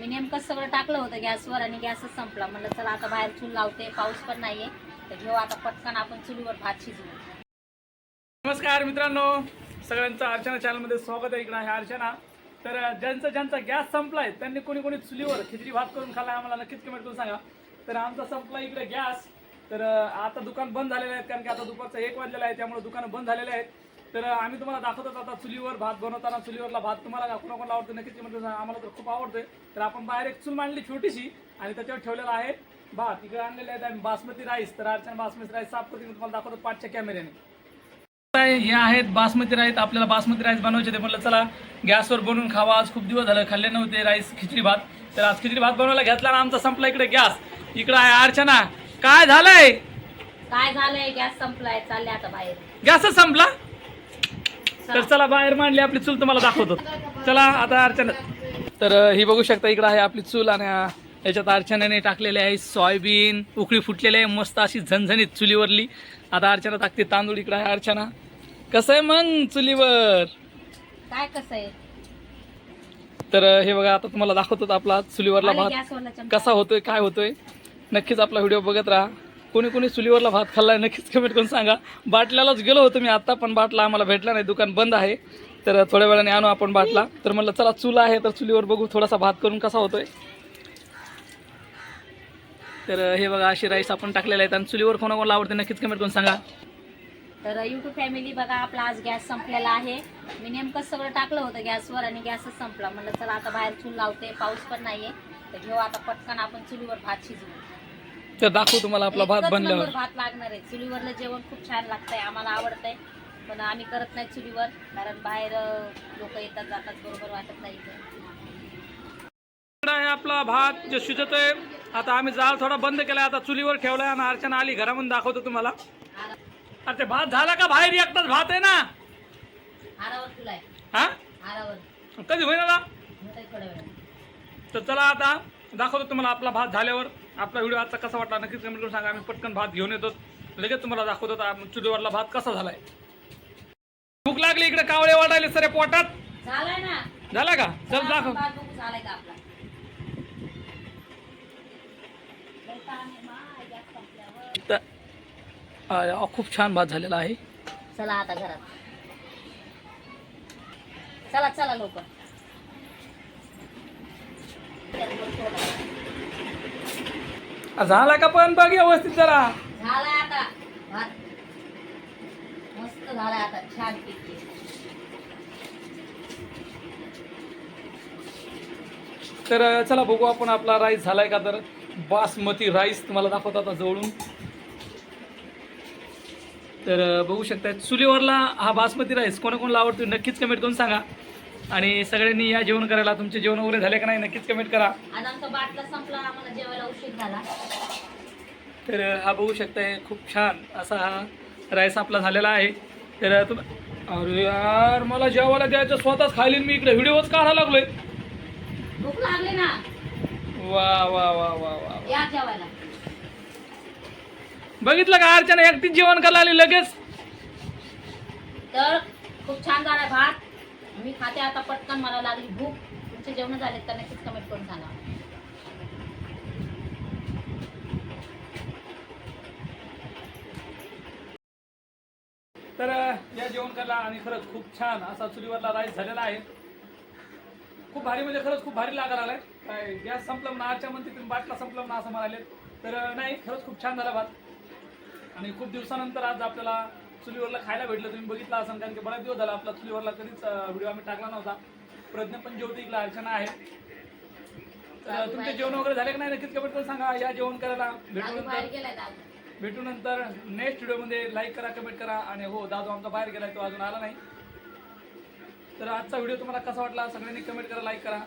मी नेमकं सगळं टाकलं होतं गॅसवर आणि गॅसच संपला. म्हणलं चला आता बाहेर चूल लावते पाऊस पण नाहीये. तर घेऊ आता पटकन आपण चुलीवर भात शिजवू. नमस्कार मित्रांनो. सगळ्यांचं अर्चना चॅनलमध्ये स्वागत आहे. इकडं आहे अर्चना. तर ज्यांचा ज्यांचा गॅस संपलाय त्यांनी कोणी कोणी चुलीवर खिचडी भात करून खाल्ला आम्हाला नक्कीच कमेंट करून सांगा. तर आमचा संपला इकडे गॅस. तर आता दुकान बंद झालेलं आहे कारण की आता दुपारचं एक वाजलेलं आहे त्यामुळे दुकानं बंद झालेले आहेत. तर आम्ही तुम्हाला दाखवतो आता चुलीवर भात बनवताना चुलीवरला भात तुम्हाला कोणाकोणाला आवडतो? नक्कीच सांगा आम्हाला तर खूप आवडतोय तर आपण बाहेर एक चूल मांडली छोटीशी आणि त्याच्यावर ठेवलेला आहे भात. इकडे आणलेले आहेत आम्ही बासमती राईस. तर अर्चना बासमती राईस साफ करते. मी तुम्हाला दाखवतो पाचच्या कॅमेऱ्याने हे आहेत बासमती राईस. आपल्याला बासमती राईस बनवायचे ते म्हटलं चला गॅसवर बनवून खावा. आज खूप दिवस झालं खाल्ले नव्हते राईस खिचडी भात. तर आज खिचडी भात बनवायला घेतला आणि आमचा संपला इकडे गॅस. इकडे आहे अर्चना. काय झालंय? काय झालंय? गॅस संपलाय. चालले आता बाहेर. गॅसच संपला? तर चला बाहेर मांडली आपली चूल तुम्हाला दाखवतो. चला आता अर्चना. तर ही बघू शकता इकडे आहे आपली चूल आणि याच्यात अर्चनाने टाकलेले आहे सोयाबीन उकळी फुटलेली आहे मस्त अशी झणझणीत चुलीवरली. आता अर्चना टाकते तांदूळ इकडे आहे अर्चना. कसं आहे मग चुलीवर? काय कसं आहे? तर हे बघा आता तुम्हाला दाखवतो आपला चुलीवरला भात. कसा होतोय काय होतोय. नक्कीच आपला व्हिडिओ बघत राहा. कोणी कोणी चुलीवरला भात खाल्लाय नक्कीच कमेंट करून सांगा. बाटल्यालाच गेलो होतो मी आत्ता पण बाटला आम्हाला भेटला नाही. दुकान बंद आहे. तर थोड्या वेळाने आणू आपण बाटला. तर म्हणलं चला चूल आहे तर चुलीवर बघू थोडासा भात करून कसा होतोय. तर हे बघा अशी राईस आपण टाकलेला आहेत आणि चुलीवर कोणाकोणाला आवडते नक्कीच कमेंट करून सांगा. तर युट्यूब फॅमिली बघा आपला आज गॅस संपलेला आहे. मी नेमकं सगळं टाकलं होतं गॅसवर आणि गॅसच संपला. म्हणलं चला आता बाहेर चूल लावते पाऊस पण नाही आहे तर घेऊ आता पटकन आपण चुलीवर भात शिजवू. तर दाखवू तुम्हाला आपला भात एकच बनल्यावर. नंबर भात लागणार आहे. चुलीवरलं जेवण खूप छान लागतंय आम्हाला आवडतंय. पण आम्ही करत नाही चुलीवर कारण बाहेर लोक येतात जातात बरोबर वाटत नाही इथे. इकडं आहे आपला भात जे शिजतोय आता आम्ही जाळ थोडा बंद केलाय आता चुलीवर ठेवलाय आणि अर्चना आली घरामध्ये दाखवतो तुम्हाला. अरे ते भात झाला का बाहेर? एकटाच भात आहे ना. तुला आहे हा? कधी होईल थोड्या तर चला आता दाखवतो तुम्हाला आपला भात झाल्यावर. आपला व्हिडिओ आजचा कसा वाटला नक्कीच कमेंट करून सांगा. आम्ही पटकन भात घेऊन येतो. लगेच तुम्हाला दाखवतो चुलीवरला भात कसा झालाय. भूक लागली इकडे कावळे वाटायले सरे पोटात. झाला का? चल दाखव. खूप छान भात झालेला आहे. चला आता घरात. चला चला आ, झाला का पण? बघ व्यवस्थित जरा. झालाय आता. भात. मस्त झालाय आता. छान पिके तर चला बघू आपण आपला राईस झालाय का तर. बासमती राईस तुम्हाला दाखवतो आता जवळून. तर बघू शकता चुलीवरला हा बासमती राईस कोणाकोणाला आवडतो? नक्कीच कमेंट करून सांगा. आणि सगळ्यांनी या जेवण करायला तुमचे जेवण वगैरे झाले का नाही नक्कीच कमेंट करा. आज आमचा बाटला संपला आम्हाला जेवायला उशीर झाला. तर हा बघू शकताय खूप छान असा हा राईस आपला झालेला आहे. तर अ, तुम अरे यार मला जेवायला द्यायचं स्वतःच खायली मी इकडे. व्हिडिओच काढायला लागलोय. भूक लागली ना. वा वा वा वा वा. या जेवायला. बघितलं का अर्चना एकटीच जेवण करायला आली लगेच? तर खूप छान झाला भात. मी खाते आता पटकन मला लागली भूक. तुमचे जेवण झाले तर नक्कीच कमेंट करून सांगा. तर या जेवण करायला आणि खरंच खूप छान असा चुलीवरला राईस झालेला आहे. खूप भारी म्हणजे खरंच खूप भारी लागायला आलाय काय गॅस संपलं ना आजच्या म्हणते तुम्ही बाटला संपलं ना असं म्हणाले तर नाही खरंच खूप छान झाला भात. आणि खूप दिवसानंतर आज आपल्याला चुलीवरला खायला भेटलं तुम्ही बघितलं असेल कारण की बराच दिवस झाला आपला चुलीवरला कधीच व्हिडिओ आम्ही टाकला नव्हता. प्रज्ञा पण जेवते इकडे अर्चना आहे. तर तुमचे जेवण वगैरे झाले की नाही? नक्कीच कमेंट करून सांगा. या जेवण करायला भेटू दादू नंतर बाहेर गेलाय दादू. भेटू नंतर नेक्स्ट व्हिडिओमध्ये लाईक करा कमेंट करा. आणि हो दादू आमचा बाहेर गेलाय तो अजून आला नाही. तर आजचा व्हिडिओ तुम्हाला कसा वाटला? सगळ्यांनी कमेंट करा लाईक करा.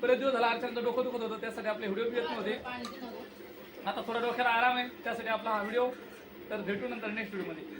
बरेच दिवस झाला अर्चनाचं डोकं दुखत होतं त्यासाठी आपले व्हिडिओ येत नव्हते. आता थोडा डोक्याला आराम आहे त्यासाठी आपला हा व्हिडिओ तर भेटू नंतर नेक्स्ट व्हिडिओमध्ये